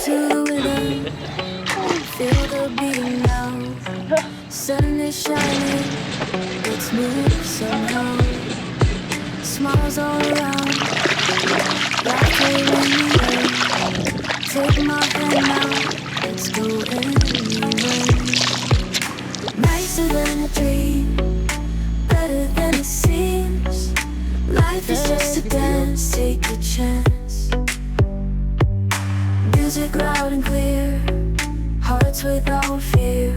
to the rhythm. Feel the beating now. Sun is shining. Let's move somehow. Smiles all around. Laughter in the air. Take my hand now. Let's go anywhere. Nicer than a dream. Better than it seems. Life is just a dance. Take a chance. Music loud and clear, hearts without fear.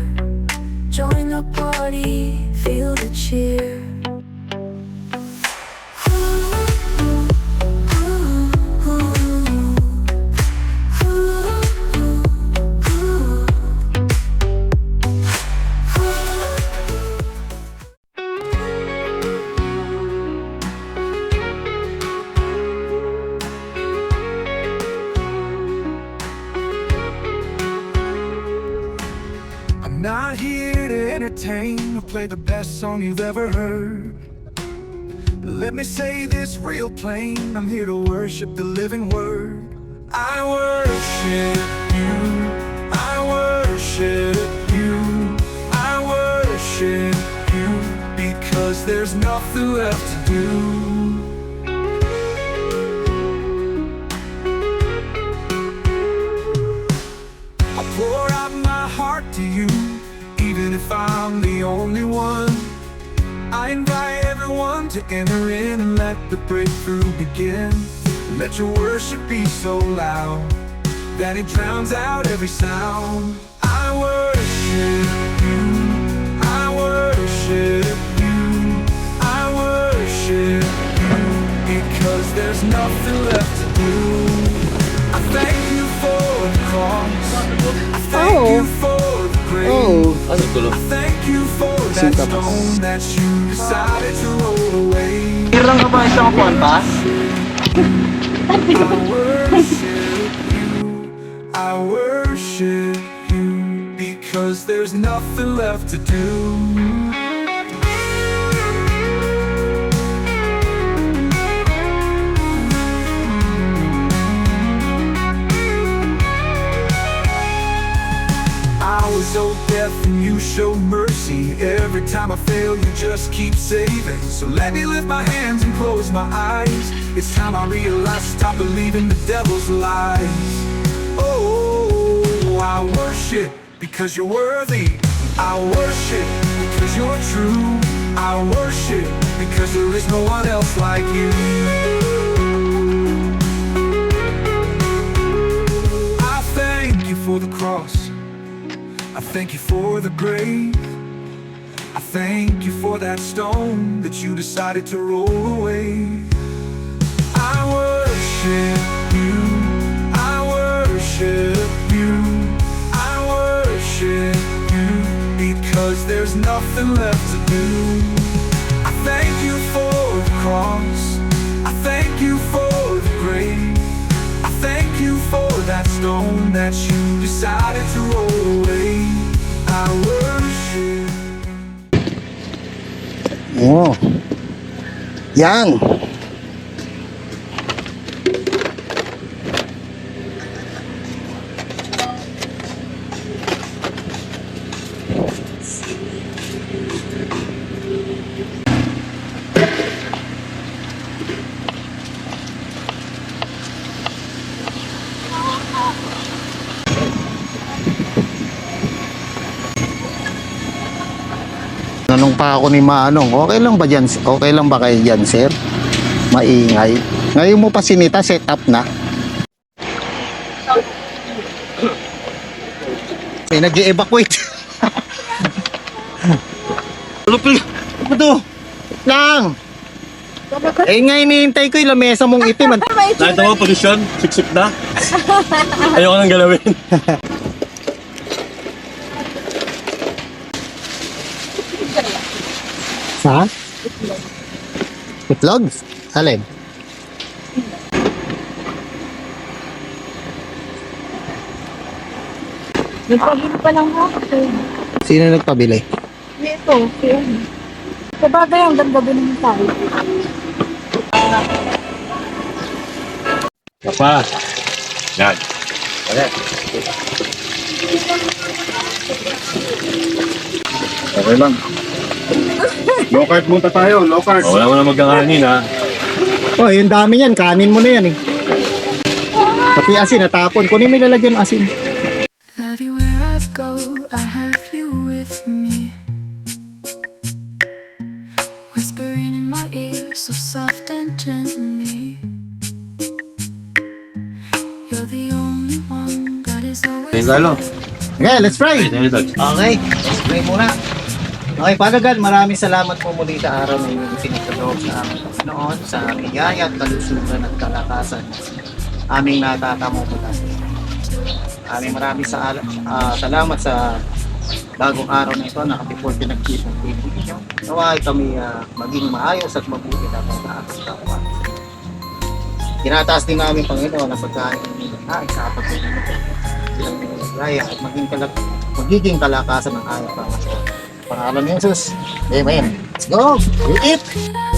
Join the party, feel the cheer. Not here to entertain or play the best song you've ever heard. Let me say this real plain I'm here to worship the living word. I worship you. I worship you. I worship you because there's nothing left to do. Pour out my heart to you, even if I'm the only one. I invite everyone to enter in and let the breakthrough begin. Let your worship be so loud that it drowns out every sound. I worship you, I worship you, I worship you because there's nothing left to do. I thank you for the cross. Oh. Oh, Ano tulo? I thank you for that Singkapas. stone that you decided to roll away. Hirang ka ba isang kuwan pa? I worship you because there's nothing left to do. So deaf and you show mercy. Every time I fail you just keep saving. So let me lift my hands and close my eyes. It's time I realize stop believing the devil's lies. Oh, I worship because you're worthy. I worship because you're true. I worship because there is no one else like you I thank you for the grave. I thank you for that stone that you decided to roll away. I worship you. I worship you. I worship you because there's nothing left to do. I thank you for the cross. Stone that you decided to roll away. I worship. oh. Yan. Pa ako ni Manong, okay lang ba dyan? Okay lang ba kayo dyan, sir? Maingay. Ngayon mo pa sinita, set up na. May nag evacuate pa? Ano to? Lang! Eh nga hinihintay ko yung lamesa mong itim. Nakita mo posisyon? Siksik na? Ayoko nang galawin. Ha? Itlog? Alin? Nagpabili pa lang ako. Sino nagpabili? Ito, kaya. Sabagay, ang ganda din ng tayo. Papa. Yan. Okay lang. Low carb muna tayo, low carb. Oh, wala mo na magkakanin ha. Oh, yung dami yan. Kanin mo na yan eh. Pati asin, natapon. Kunin mo yung lalagyan ng asin. Everywhere I go, I have you with me. Whispering in my ear, so soft and gently. You're the only one that is always. Galo. Okay, let's try. Okay, let's pray muna. Okay, God, maraming salamat po muli sa araw na iyong pinagkaloob sa aming Panginoon, sa biyaya at kalusugan at kalakasan. Aming tayo. Aming maraming sa, ah, salamat sa bagong araw na ito, nakatipol pinag-keep ng table ninyo. Naway kami ah, maging maayos at mabuti na aming kapwa. Tinataas din namin, Panginoon, ang pagkain ng ay sa pagkain ng ilang raya at maging kalak magiging kalakasan ng ayat Panginoon. Pangalan ni Jesus. Amen. Let's go. We eat.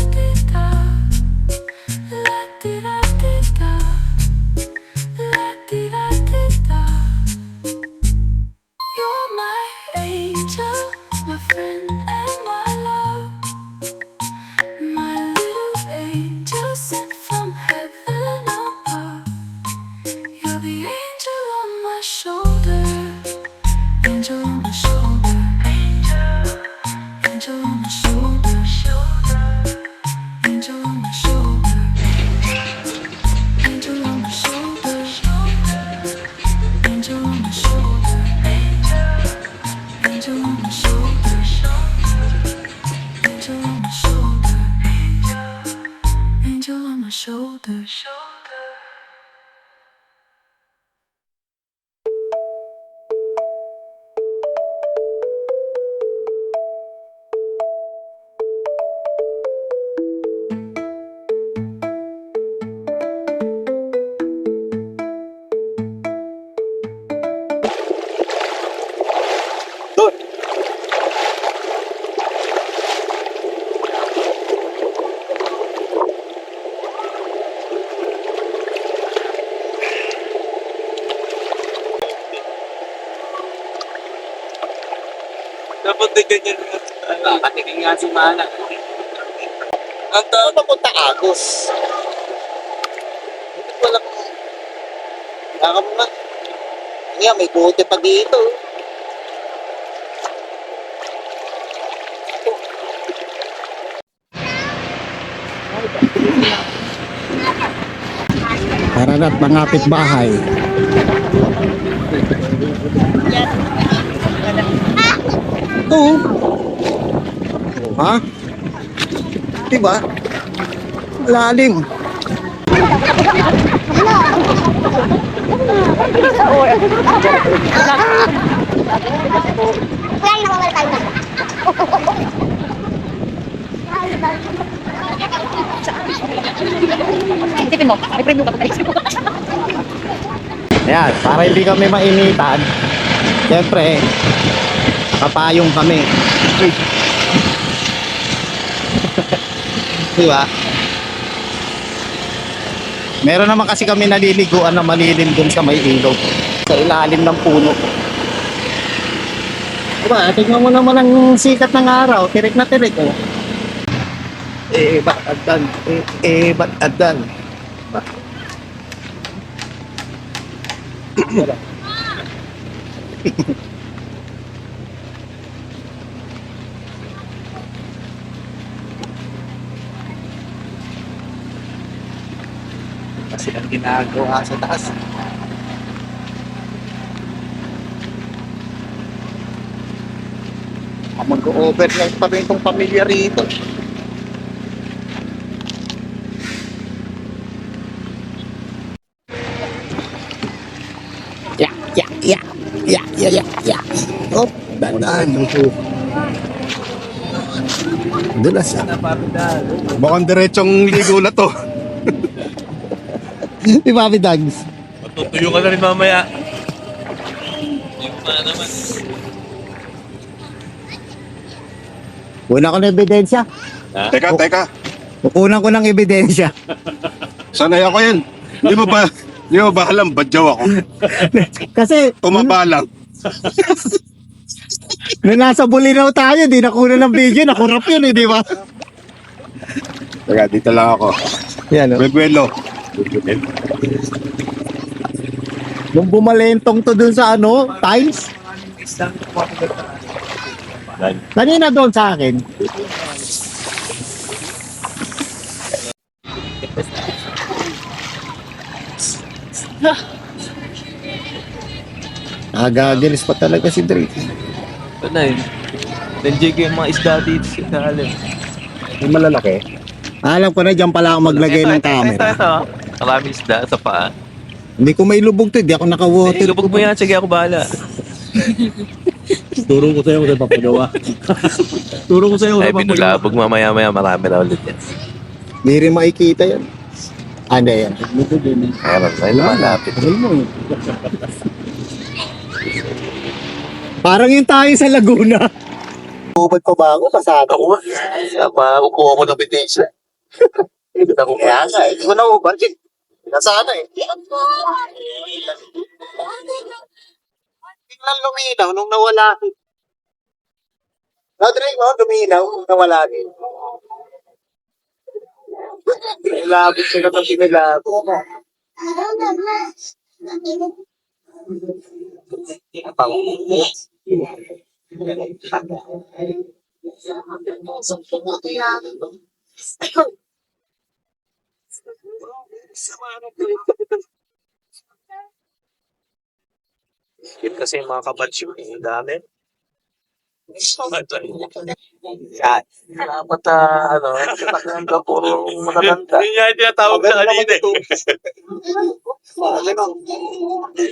My shoulder. Patikin nga si Mana. Ang tawag papunta Agos? Hindi ko alam. Baka mo nga. Nga, may bote pa dito. Para na't mangapit bahay. Ito. Ha? Diba? Lalim. Isipin mo, may premium ka pa Ayan, para hindi kami mainitan, siyempre, kapayong kami. Di ba? Meron naman kasi kami naliliguan na malilim dun sa may ilog. Sa ilalim ng puno. Diba, tingnan mo naman ang sikat ng araw. Tirik na tirik, oh. Eh, ba't adan? Eh, eh, ba't adan? Ba- ginagawa sa taas. Ah, Mag-overnight pa rin itong pamilya rito. Ya, ya, ya, ya, ya, ya, ya. Oh, dandaan. Dulas. Mukhang diretsong ligo na to. Di ba, Dags? Matutuyo ka na rin mamaya. yung Mana naman. Una ko ng ebidensya. Teka, teka. Kukunan ko ng ebidensya. Sanay ako yan. Di mo ba, Di ba bahalang badyaw ako? Kasi, Tumaba lang. nung nasa Bulinaw tayo, di nakuna ng video, nakurap yun eh, di ba? Teka, dito lang ako. Yan, oh. Bebuelo. Nung bumalentong to dun sa ano, Times, kanina doon sa akin. Nagagalis pa talaga si Dre. Ito na yun. Nandiyan ko yung mga isda dito sa ilalim. Yung malalaki. Alam ko na dyan pala ako maglagay Ito, ng ito, camera. Ito, ito. Maraming isda sa paa. Hindi ko may lubog to, hindi ako Eh, naka-water. lubog mo yan. Sige, ako bahala. Turo ko sa'yo kung saan papagawa. Turo ko sa'yo Ay, binulabog mamaya-maya. Marami na ulit yan. Hindi rin makikita yan. Ah, hindi yan. Meron. Ay, lumalapit. Parang yung tayo sa Laguna. Ubad pa ba ako? Pasado. Ako ba? Sama, kukuha ko ng petition. Kaya nga, hindi ko na ubad. Nasana eh. Tingnan luminaw nung nawala. Nadrig mo, luminaw nung nawala din. Labot siya na pinilabo. Yun kasi yung mga kabatch yun. Ang dami. Yan. Dapat ah, ano, nakakang ka puro makaganda. Yun nga yung tinatawag na kanina eh.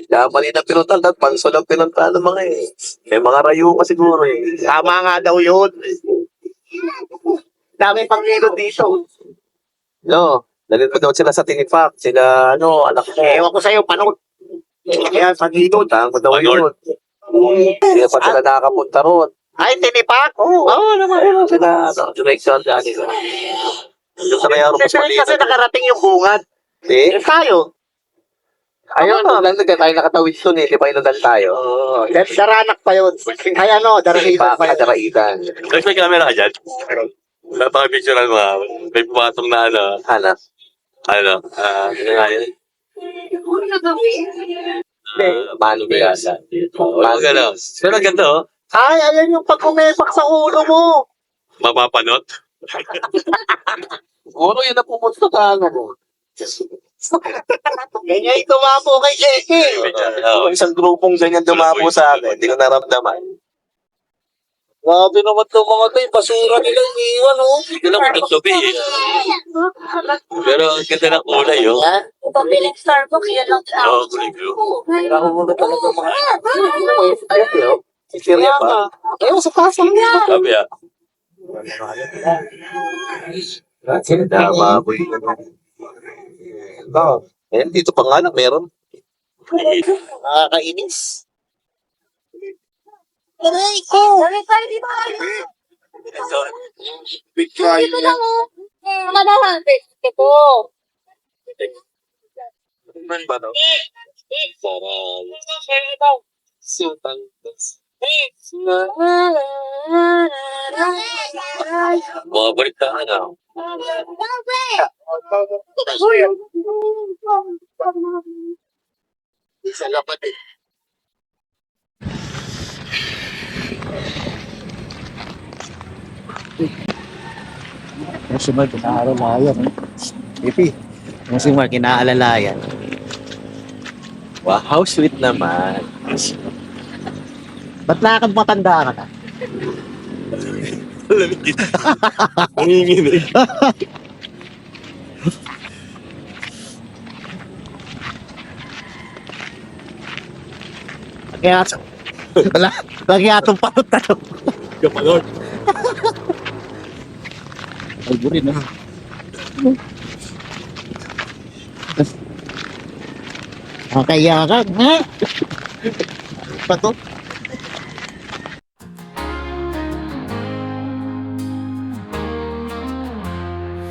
Kaya mali na pinuntan at panso lang pinuntan ng mga eh. May mga rayo ka siguro eh. Tama nga daw yun. Dami pang dito. No, nalilipad daw sila sa tinipak. Sila, ano, anak mo. Ewan ko sa'yo, panood. Kaya sa dito. Tango daw yun. Sila pa sila nakakapunta roon. Ay, tinipak. Oo. Oo, naman. Ano sila, ano, direction dati. Yung sa mayroon pa Kasi, kasi nakarating yung bungad. Eh, Eh, tayo. ayun, lang nagka tayo nakatawid doon eh. Di ba inundan tayo? Oo. dar- daranak pa yun. Ay, ano, darahitan pa yun. Kadaraitan. Tapos may camera ka dyan? Wala pa kayo picture ng mga may pumatong na ano, Ano? Ano, ah, ano nga yun? Uh, Mano ba yan? Oo, gano'n. Pero ganda oh, Ay, ayan yung pag umepak sa ulo mo. mapapanot. Siguro yun na pumunta sa ano mo. Ganyan yung tumapo kay Eke. Yung isang grupong ganyan dumapo sa akin, hindi ko naramdaman. Grabe naman itong mga to, yung basura nila iwan, oh. Hindi lang kung tubi eh. Pero ang ganda ng kulay oh. Pabiling Starbucks, yan lang Oo, kulay blue. Nakahulog talaga mga... Ayun, yun. Si Syria pa. Ewan sa pasang niya. Sabi ah. Tama, boy. Oh, eh, dito pa nga na, meron. Nakakainis. Aray ko! Aray tayo dito! Ito, Big try. Dito lang oh! Mga nahan! Ito! man ba no? Sarang. Sutang. Mga balik na ano. Sa lapat eh. Yung sunod, kinaalalayan. Pipi, yung sunod, kinaalalayan. Wow, how sweet naman. Ba't lakad matanda ka na? Nanginginig. Kaya, wala, lagi atong panot na to. Kapalot. Alburin na. Ka. Ha? Pa to?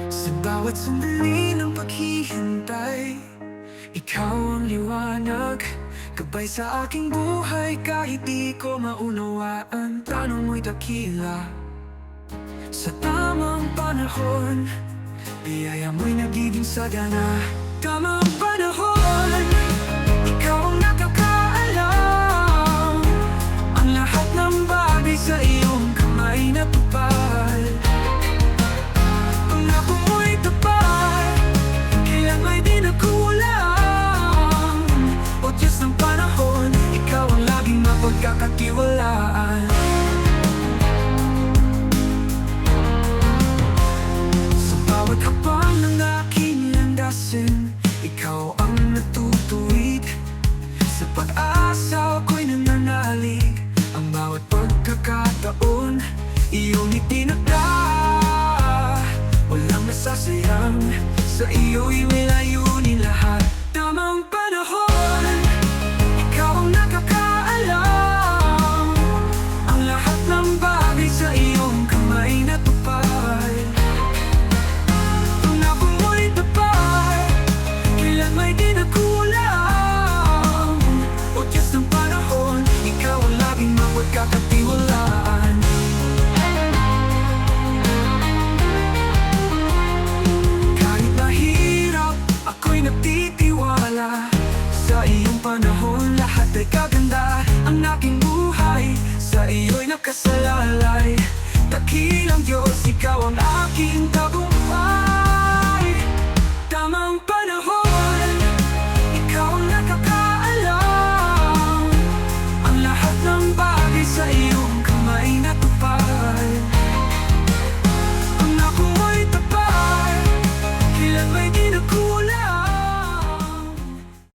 Sa bawat sandali ng paghihintay Ikaw ang Gabay sa aking buhay kahit di ko maunawaan Tanong mo'y dakila sa tamang panahon Biyaya mo'y nagiging sagana. Tamang panahon. sa iyo'y